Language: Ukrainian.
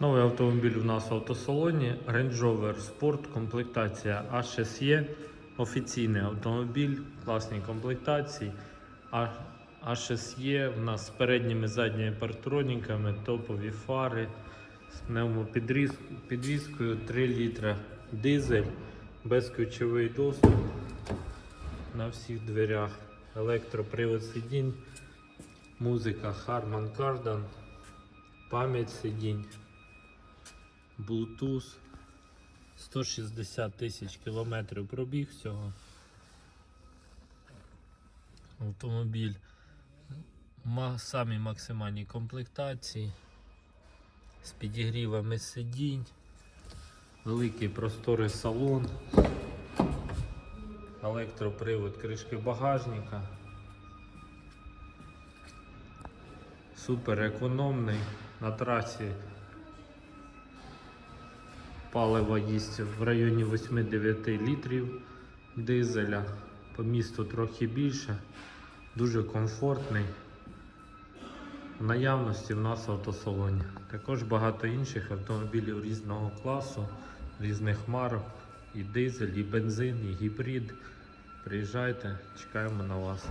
Новий автомобіль у нас в автосалоні Range Rover Sport, комплектація A6E. Офіційний автомобіль, класній комплектації. А- A6E у нас з передніми задніми партроніками, топові фари, з пневмопідвіскою 3 літра дизель, безключовий доступ на всіх дверях, електропривод сидінь, музика Harman Kardon, пам'ять сидінь, Bluetooth, 160 тисяч кілометрів пробіг всього. Автомобіль самі максимальні комплектації з підігрівами сидінь, великий просторий салон, електропривод кришки багажника. Супер економний. На трасі паливо їсть в районі 8-9 літрів дизеля. По місту трохи більше. Дуже комфортний. В наявності в нас в автосалоні. Також багато інших автомобілів різного класу, різних марок, і дизель, і бензин, і гібрид. Приїжджайте, чекаємо на вас.